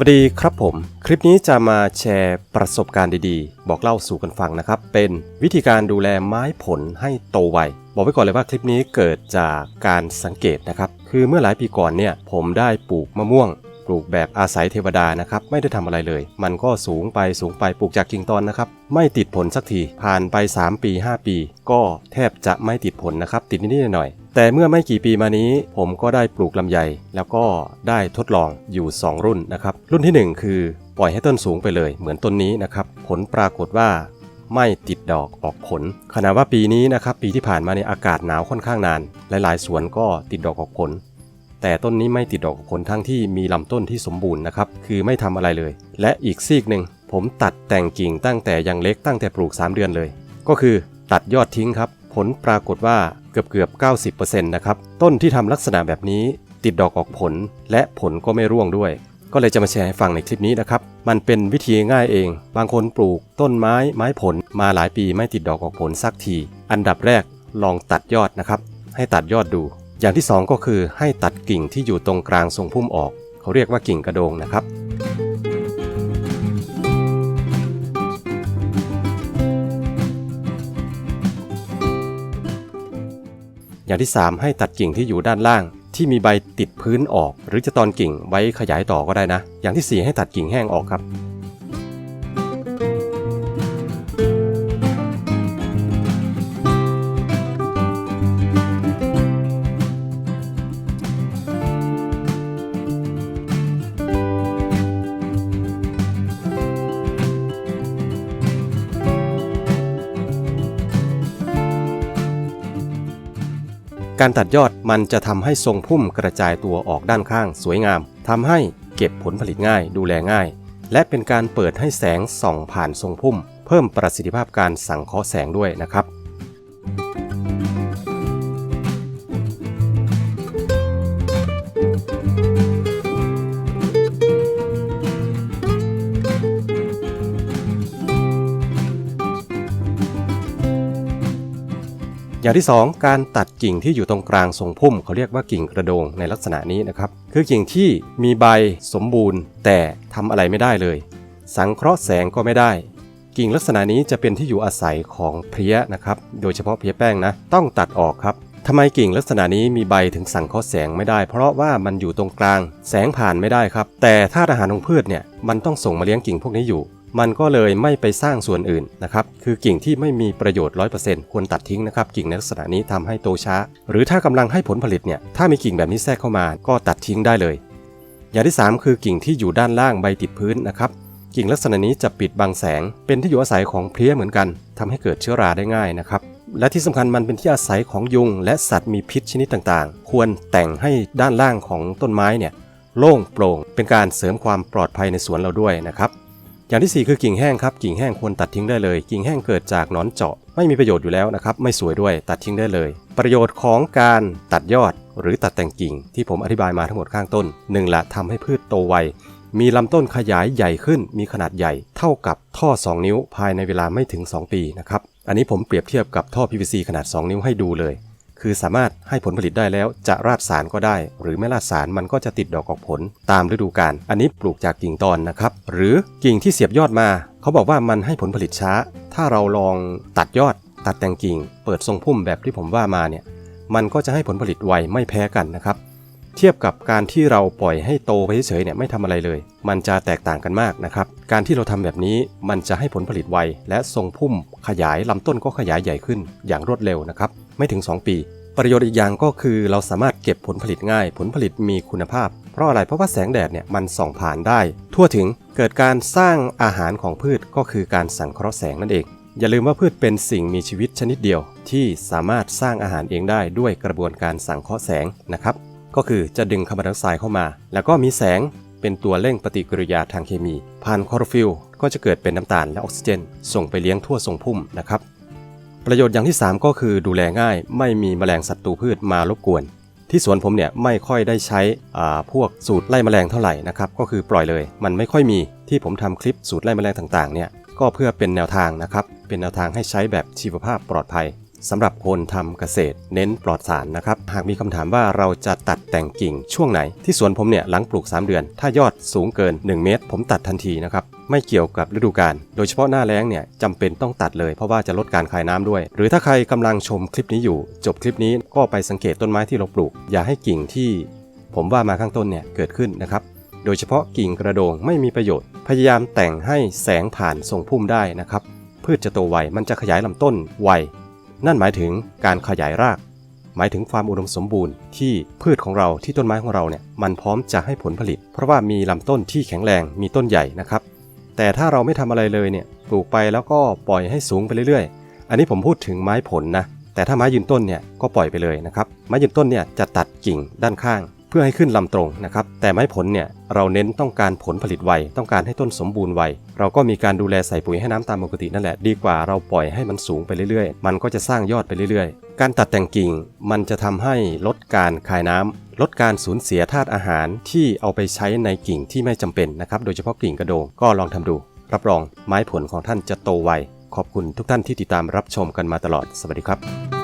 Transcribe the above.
วัสดีครับผม คลิปนี้จะมาแชร์ประสบการณ์ดีๆ บอกเล่าสู่กันฟังนะครับ เป็นวิธีการดูแลไม้ผลให้โตไว บอกไว้ก่อนเลยว่าคลิปนี้เกิดจากการสังเกตนะครับ คือเมื่อหลายปีก่อนเนี่ย ผมได้ปลูกมะม่วง ปลูกแบบอาศัยเทวดานะครับ ไม่ได้ทำอะไรเลย มันก็สูงไปสูงไปปลูกจากกิ่งตอนนะครับ ไม่ติดผลสักทีผ่านไป 3 ปี 5 ปี ก็แทบจะไม่ติดผลนะครับ ติดนิดๆหน่อยๆ แต่เมื่อไม่กี่ปีมานี้ผมก็ได้ปลูกลำไย แล้วก็ได้ทดลองอยู่ 2 รุ่นนะครับ รุ่นทีหนึ่1 คือปล่อยให้ต้นสูงไปเลย เหมือนต้นนี้นะครับผลปรากฏว่าไม่ติดดอกออกผล ขณะว่าปีนี้นะครับปีที่ผ่านมาในอากาศหนาวค่อนข้างนาน หลายๆ สวนก็ติดดอกออกผล แต่ต้นนี้ไม่ติดดอกออกผลทั้งที่มีลำต้นที่สมบูรณ์นะครับคือไม่ทำอะไรเลย และอีกซีกหนึ่งผมตัดแต่งกิ่งตั้งแต่ยังเล็กตั้งแต่ปลูก 3 เดือนเลย ก็คือตัดยอดทิ้งครับ ผลปรากฏว่า กือบเกือบ 90%นะครับ ต้นที่ทำลักษณะแบบนี้ติดดอกออกผลและผลก็ไม่ร่วงด้วย ก็เลยจะมาแชร์ให้ฟังในคลิปนี้นะครับ มันเป็นวิธีง่ายเอง บางคนปลูกต้นไม้ไม้ผลมาหลายปีไม่ติดดอกออกผลสักที อันดับแรกลองตัดยอดนะครับ ให้ตัดยอดดู อย่างที่สองก็คือให้ตัดกิ่งที่อยู่ตรงกลางทรงพุ่มออก เขาเรียกว่ากิ่งกระโดงนะครับ อย่างที่ 3 ให้ตัดกิ่งที่อยู่ด้านล่าง ที่มีใบติดพื้นออก หรือจะตอนกิ่งไว้ขยายต่อก็ได้นะ อย่างที่ 4 ให้ตัดกิ่งแห้งออกครับ การตัดยอดมันจะทำให้ทรงพุ่มกระจายตัวออกด้านข้างสวยงามทำให้เก็บผลผลิตง่ายดูแลง่าย และเป็นการเปิดให้แสงส่องผ่านทรงพุ่ม เพิ่มประสิทธิภาพการสังเคราะห์แสงด้วยนะครับ อย่างที่ 2 การตัดกิ่งที่อยู่ตรงกลางทรงพุ่มเขาเรียกว่ากิ่งกระโดงในลักษณะนี้นะครับ คือกิ่งที่มีใบสมบูรณ์ แต่ทำอะไรไม่ได้เลย สังเคราะห์แสงก็ไม่ได้ กิ่งลักษณะนี้จะเป็นที่อยู่อาศัยของเพลี้ยนะครับ โดยเฉพาะเพลี้ยแป้งนะ ต้องตัดออกครับทำไมกิ่งลักษณะนี้มีใบถึงสังเคราะห์แสงไม่ได้ เพราะว่ามันอยู่ตรงกลาง แสงผ่านไม่ได้ครับ แต่ถ้าอาหารของพืชเนี่ยมันต้องส่งมาเลี้ยงกิ่งพวกนี้อยู่ มันก็เลยไม่ไปสร้างส่วนอื่นนะครับ คือกิ่งที่ไม่มีประโยชน์ 100%ควรตัดทิ้งนะครับ กิ่งในลักษณะนี้ทำให้โตช้า หรือถ้ากำลังให้ผลผลิตเนี่ย ถ้ามีกิ่งแบบนี้แทรกเข้ามา ก็ตัดทิ้งได้เลย อย่างที่ 3 คือกิ่งที่อยู่ด้านล่างใบติดพื้นนะครับ กิ่งลักษณะนี้จะปิดบังแสง เป็นที่อยู่อาศัยของเพลี้ยเหมือนกันทำให้เกิดเชื้อราได้ง่ายนะครับ และที่สำคัญมันเป็นที่อาศัยของยุง และสัตว์มีพิษชนิดต่างๆ ควรแต่งให้ด้านล่างของต้นไม้เนี่ยโล่งโปร่ง เป็นการเสริมความปลอดภัยในสวนเราด้วยนะครับ อย่างที่ 4 คือกิ่งแห้งครับกิ่งแห้งควรตัดทิ้งได้เลย กิ่งแห้งเกิดจากหนอนเจาะ ไม่มีประโยชน์อยู่แล้วนะครับไม่สวยด้วยตัดทิ้งได้เลย ประโยชน์ของการตัดยอดหรือตัดแต่งกิ่งที่ผมอธิบายมาทั้งหมดข้างต้นหนึ่งละทำให้พืชโตไวมีลำต้นขยายใหญ่ขึ้นมีขนาดใหญ่ เท่ากับท่อ 2 นิ้วภายในเวลาไม่ถึง 2 ปีนะครับอันนี้ผมเปรียบเทียบกับท่อ PVC ขนาด 2 นิ้วให้ดูเลย คือสามารถให้ผลผลิตได้แล้วจะราดสารก็ได้ หรือไม่ราดสารมันก็จะติดดอกออกผลตามฤดูกาลอันนี้ปลูกจากกิ่งตอนนะครับ หรือกิ่งที่เสียบยอดมา เขาบอกว่ามันให้ผลผลิตช้า ถ้าเราลองตัดยอด ตัดแต่งกิ่ง เปิดทรงพุ่มแบบที่ผมว่ามาเนี่ยมันก็จะให้ผลผลิตไวไม่แพ้กันนะครับเทียบกับการที่เราปล่อยให้โตไปเฉยๆเนี่ยไม่ทำอะไรเลย มันจะแตกต่างกันมากนะครับ การที่เราทำแบบนี้มันจะให้ผลผลิตไวและทรงพุ่มขยายลำต้นก็ขยายใหญ่ขึ้นอย่างรวดเร็วนะครับ ไม่ถึง 2 ปี ประโยชน์อีกอย่างก็คือเราสามารถเก็บผลผลิตง่าย ผลผลิตมีคุณภาพ เพราะอะไรเพราะว่าแสงแดดเนี่ยมันส่องผ่านได้ ทั่วถึงเกิดการสร้างอาหารของพืชก็คือการสังเคราะห์แสงนั่นเอง อย่าลืมว่าพืชเป็นสิ่งมีชีวิตชนิดเดียว ที่สามารถสร้างอาหารเองได้ด้วยกระบวนการสังเคราะห์แสงนะครับก็คือจะดึงคาร์บอนไดออกไซด์เข้ามา แล้วก็มีแสงเป็นตัวเร่งปฏิกิริยาทางเคมี ผ่านคลอโรฟิลก็จะเกิดเป็นน้ำตาลและออกซิเจน ส่งไปเลี้ยงทั่วทรงพุ่มนะครับ ประโยชน์อย่างที่ 3 ก็คือดูแลง่าย ไม่มีแมลงศัตรูพืชมารบกวน ที่สวนผมเนี่ยไม่ค่อยได้ใช้พวกสูตรไล่แมลงเท่าไหร่นะครับก็คือปล่อยเลย มันไม่ค่อยมีที่ผมทำคลิปสูตรไล่แมลงต่างๆเนี่ยก็เพื่อเป็นแนวทางนะครับเป็นแนวทางให้ใช้แบบชีวภาพปลอดภัย สำหรับคนทำเกษตรเน้นปลอดสารนะครับ หากมีคำถามว่าเราจะตัดแต่งกิ่งช่วงไหน ที่สวนผมเนี่ยหลังปลูก 3 เดือน ถ้ายอดสูงเกิน 1 เมตร ผมตัดทันทีนะครับ ไม่เกี่ยวกับฤดูกาลโดยเฉพาะหน้าแล้งเนี่ยจำเป็นต้องตัดเลยเพราะว่าจะลดการคายน้ำด้วย หรือถ้าใครกำลังชมคลิปนี้อยู่ จบคลิปนี้ก็ไปสังเกตต้นไม้ที่เราปลูก อย่าให้กิ่งที่ ผมว่ามาข้างต้นเนี่ยเกิดขึ้นนะครับโดยเฉพาะกิ่งกระโดงไม่มีประโยชน์ พยายามแต่งให้แสงผ่านทรงพุ่มได้นะครับพืชจะโตไวมันจะขยายลำต้นไว นั่นหมายถึงการขยายราก หมายถึงความอุดมสมบูรณ์ที่พืชของเราที่ต้นไม้ของเราเนี่ยมันพร้อมจะให้ผลผลิต เพราะว่ามีลำต้นที่แข็งแรงมีต้นใหญ่นะครับ แต่ถ้าเราไม่ทำอะไรเลยเนี่ยปลูกไปแล้วก็ปล่อยให้สูงไปเรื่อยๆ อันนี้ผมพูดถึงไม้ผลนะแต่ถ้าไม้ยืนต้นเนี่ยก็ปล่อยไปเลยนะครับไม้ยืนต้นเนี่ยจะตัดกิ่งด้านข้าง เพื่อให้ขึ้นลำตรงนะครับ แต่ไม้ผลเนี่ยเราเน้นต้องการผลผลิตไว ต้องการให้ต้นสมบูรณ์ไว เราก็มีการดูแลใส่ปุ๋ยให้น้ำตามปกตินั่นแหละ ดีกว่าเราปล่อยให้มันสูงไปเรื่อยๆ มันก็จะสร้างยอดไปเรื่อยๆ การตัดแต่งกิ่งมันจะทำให้ลดการคายน้ำลดการสูญเสียธาตุอาหารที่เอาไปใช้ในกิ่งที่ไม่จำเป็นนะครับ โดยเฉพาะกิ่งกระโดงก็ลองทำดู รับรองไม้ผลของท่านจะโตไว ขอบคุณทุกท่านที่ติดตามรับชมกันมาตลอด สวัสดีครับ